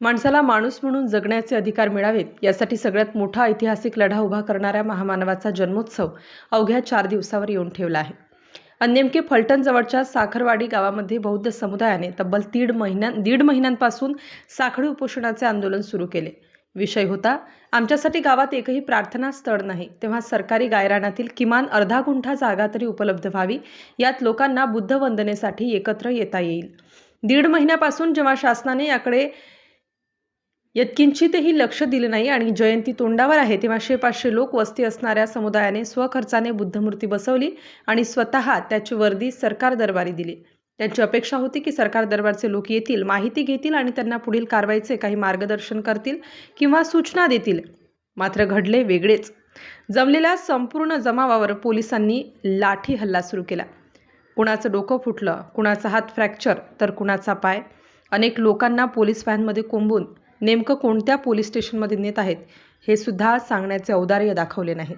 माणसाला माणूस म्हणून जगण्याचे अधिकार मिळावेत यासाठी सगळ्यात मोठा ऐतिहासिक लढा उभा करणाऱ्या महामानवाचा जन्मोत्सव अवघ्या चार दिवसावर येऊन ठेवला आहे. आणि नेमके फलटण जवळच्या साखरवाडी गावामध्ये बौद्ध समुदायाने तब्बल दीड महिन्या दीड महिन्यांपासून साखळी उपोषणाचे आंदोलन सुरू केले. विषय होता आमच्यासाठी गावात एकही प्रार्थना स्थळ नाही तेव्हा सरकारी गायरानातील किमान अर्धा गुंठा जागा तरी उपलब्ध व्हावी यात लोकांना बुद्ध वंदनेसाठी एकत्र येता येईल. दीड महिन्यापासून जेव्हा शासनाने याकडे यत्किंचितही लक्ष दिले नाही आणि जयंती तोंडावर आहे तेव्हा शे पाचशे लोक वस्ती असणाऱ्या समुदायाने स्वखर्चाने बुद्धमूर्ती बसवली आणि स्वतः त्याची वर्दी सरकार दरबारी दिली. त्यांची अपेक्षा होती की सरकार दरबारचे लोक येतील माहिती घेतील आणि त्यांना पुढील कारवाईचे काही मार्गदर्शन करतील किंवा सूचना देतील. मात्र घडले वेगळेच. जमलेल्या संपूर्ण जमावावर पोलिसांनी लाठी हल्ला सुरू केला. कुणाचं डोकं फुटलं कुणाचा हात फ्रॅक्चर तर कुणाचा पाय? अनेक लोकांना पोलीस व्हॅनमध्ये कोंबून नेमकं कोणत्या पोलीस स्टेशनमध्ये नेत आहेत हे सुद्धा सांगण्याचे औदार्य दाखवले नाही.